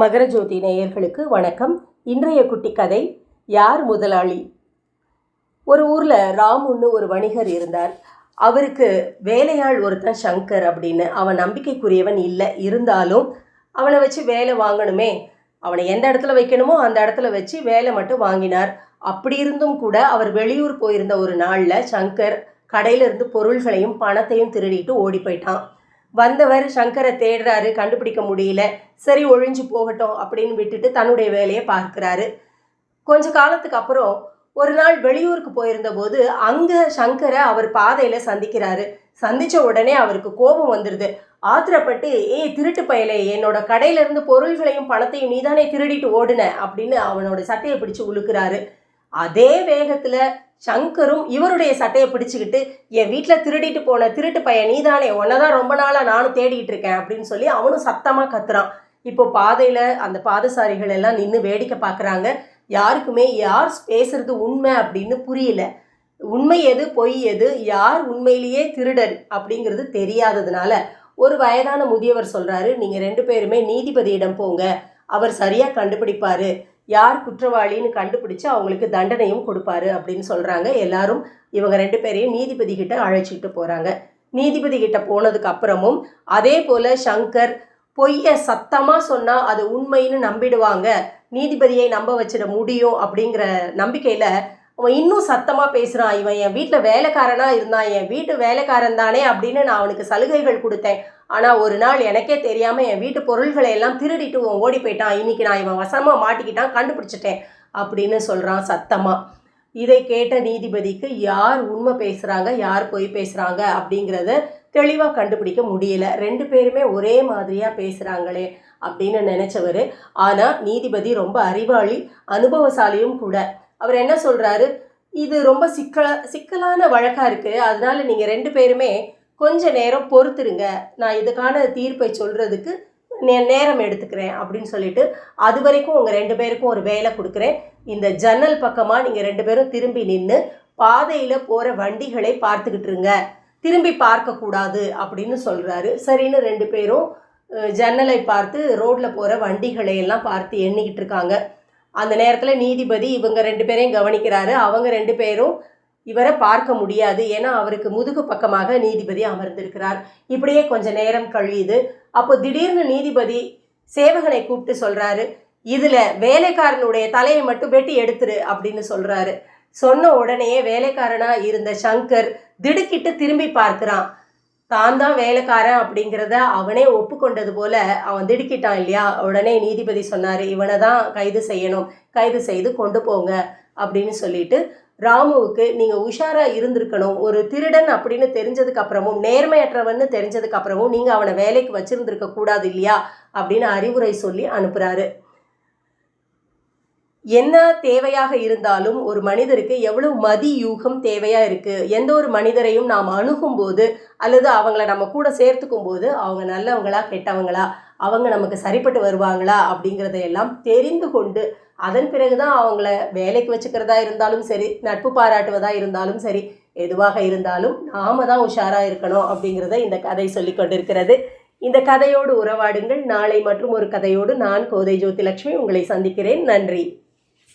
மகரஜோதி நேயர்களுக்கு வணக்கம். இன்றைய குட்டி கதை யார் முதலாளி? ஒரு ஊரில் ராமுன்னு ஒரு வணிகர் இருந்தார். அவருக்கு வேலையாள் ஒருத்தன் சங்கர் அப்படின்னு. அவன் நம்பிக்கைக்குரியவன் இல்லை இருந்தாலும் அவனை வச்சு வேலை வாங்கணுமே. அவனை எந்த இடத்துல வைக்கணுமோ அந்த இடத்துல வச்சு வேலை மட்டும் வாங்கினார். அப்படி இருந்தும் கூட அவர் வெளியூர் போயிருந்த ஒரு நாளில் சங்கர் கடையிலிருந்து பொருள்களையும் பணத்தையும் திருடிட்டு ஓடி போயிட்டான். வந்தவர் சங்கரை தேடுறாரு கண்டுபிடிக்க முடியல. சரி ஒழிஞ்சு போகட்டும் அப்படின்னு விட்டுட்டு தன்னுடைய வேலையை பார்க்குறாரு. கொஞ்ச காலத்துக்கு அப்புறம் ஒரு நாள் வெளியூருக்கு போயிருந்த போது அங்கே சங்கரை அவர் பாதையில் சந்திக்கிறாரு. சந்தித்த உடனே அவருக்கு கோபம் வந்துடுது ஆத்திரப்பட்டு ஏய் திருட்டு பயலே என்னோட கடையிலேருந்து பொருள்களையும் பணத்தையும் நீதானே திருடிட்டு ஓடுன? அப்படின்னு அவனோட சட்டையை பிடிச்சு உழுக்கிறாரு அதே வேகத்தில் சங்கரும் இவருடைய சட்டையை பிடிச்சிக்கிட்டு என் வீட்டில் திருடிட்டு போன திருட்டு பையன் நீதானே உன்னை தான் ரொம்ப நாளாக நானும் தேடிட்டு இருக்கேன் அப்படின்னு சொல்லி அவனும் சத்தமாக கத்துறான். இப்போ பாதையில் அந்த பாதசாரிகள் எல்லாம் நின்று வேடிக்கை பார்க்குறாங்க யாருக்குமே யார் பேசுறது உண்மை அப்படின்னு புரியல. உண்மை எது பொய் எது யார் உண்மையிலேயே திருடன் அப்படிங்கிறது தெரியாததுனால ஒரு வயதான முதியவர் சொல்கிறாரு நீங்கள் ரெண்டு பேருமே நீதிபதியிடம் போங்க அவர் சரியாக கண்டுபிடிப்பாரு யார் குற்றவாளின்னு கண்டுபிடிச்சு அவங்களுக்கு தண்டனையும் கொடுப்பாரு அப்படின்னு சொல்கிறாங்க எல்லாரும் இவங்க ரெண்டு பேரையும் நீதிபதி கிட்ட அழைச்சிட்டு போகிறாங்க நீதிபதி கிட்ட போனதுக்கு அப்புறமும் அதே போல் சங்கர் பொய்ய சத்தமாக சொன்னால் அது உண்மைன்னு நம்பிடுவாங்க. நீதிபதியை நம்ப வச்சிட முடியும் அப்படிங்கிற நம்பிக்கையில் அவன் இன்னும் சத்தமாக பேசுகிறான் இவன் என் வீட்டில் வேலைக்காரனாக இருந்தான் என் வீட்டு வேலைக்காரன் தானே அப்படின்னு நான் அவனுக்கு சலுகைகள் கொடுத்தேன். ஆனால் ஒரு நாள் எனக்கே தெரியாமல் என் வீட்டு பொருள்களை எல்லாம் திருடிட்டு உன் ஓடி போயிட்டான். இன்னைக்கு நான் இவன் வசமாக மாட்டிக்கிட்டான் கண்டுபிடிச்சிட்டேன் அப்படின்னு சொல்கிறான் சத்தமாக இதை கேட்ட நீதிபதிக்கு யார் உண்மை பேசுகிறாங்க யார் பொய் பேசுகிறாங்க அப்படிங்கிறத தெளிவாக கண்டுபிடிக்க முடியல. ரெண்டு பேருமே ஒரே மாதிரியாக பேசுகிறாங்களே அப்படின்னு நினச்சவர். ஆனால் நீதிபதி ரொம்ப அறிவாளி அனுபவசாலியும் கூட. அவர் என்ன சொல்கிறாரு இது ரொம்ப சிக்கல சிக்கலான வழக்காக இருக்குது அதனால நீங்கள் ரெண்டு பேருமே கொஞ்ச நேரம் பொறுத்துருங்க. நான் இதுக்கான தீர்ப்பை சொல்கிறதுக்கு நே நேரம் எடுத்துக்கிறேன் அப்படின்னு சொல்லிட்டு அது வரைக்கும் உங்கள் ரெண்டு பேருக்கும் ஒரு வேலை கொடுக்குறேன். இந்த ஜன்னல் பக்கமாக நீங்கள் ரெண்டு பேரும் திரும்பி நின்று பாதையில் போகிற வண்டிகளை பார்த்துக்கிட்டு இருங்க. திரும்பி பார்க்கக்கூடாது அப்படின்னு சொல்கிறாரு சரின்னு ரெண்டு பேரும் ஜன்னலை பார்த்து ரோட்டில் போகிற வண்டிகளை எல்லாம் பார்த்து எண்ணிக்கிட்டு இருக்காங்க. அந்த நேரத்தில் நீதிபதி இவங்க ரெண்டு பேரையும் கவனிக்கிறாரு. அவங்க ரெண்டு பேரும் இவரை பார்க்க முடியாது. ஏன்னா அவருக்கு முதுகு பக்கமாக நீதிபதி அமர்ந்திருக்கிறார். இப்படியே கொஞ்ச நேரம் கழியுது. அப்போ திடீர்னு நீதிபதி சேவகனை கூப்பிட்டு சொல்கிறாரு இதில் வேலைக்காரனுடைய தலையை மட்டும் வெட்டி எடுத்துரு அப்படின்னு சொல்கிறாரு சொன்ன உடனேயே வேலைக்காரனாக இருந்த சங்கர் திடுக்கிட்டு திரும்பி பார்க்குறான். தான் தான் வேலைக்காரன் அப்படிங்கிறத அவனே ஒப்புக்கொண்டது போல அவன் திடுக்கிட்டான் இல்லையா? உடனே நீதிபதி சொன்னார் இவனை தான் கைது செய்யணும். கைது செய்து கொண்டு போங்க. அப்படின்னு சொல்லிட்டு ராமுவுக்கு நீங்கள் உஷாராக இருந்திருக்கணும். ஒரு திருடன் அப்படின்னு தெரிஞ்சதுக்கு அப்புறமும் நேர்மையற்றவன்னு தெரிஞ்சதுக்கு அப்புறமும் நீங்கள் அவனை வேலைக்கு வச்சிருந்திருக்க கூடாது இல்லையா? அப்படின்னு அறிவுரை சொல்லி அனுப்புகிறாரு என்ன தேவையாக இருந்தாலும் ஒரு மனிதருக்கு எவ்வளவு மதி யூகம் தேவையா இருக்கு? எந்த ஒரு மனிதரையும் நாம் அணுகும் போது அல்லது அவங்கள நம்ம கூட சேர்த்துக்கும் போது அவங்க நல்லவங்களா கெட்டவங்களா அவங்க நமக்கு சரிப்பட்டு வருவாங்களா அப்படிங்கிறத எல்லாம் தெரிந்து கொண்டு அதன் பிறகுதான் அவங்கள வேலைக்கு வச்சுக்கிறதா இருந்தாலும் சரி நட்பு பாராட்டுவதா இருந்தாலும் சரி எதுவாக இருந்தாலும் நாம தான் உஷாரா இருக்கணும் அப்படிங்கிறத இந்த கதை சொல்லி கொண்டிருக்கிறது. இந்த கதையோடு உறவாடுங்கள். நாளை மற்றும் ஒரு கதையோடு நான் கோதை ஜோதிலட்சுமி உங்களை சந்திக்கிறேன். நன்றி.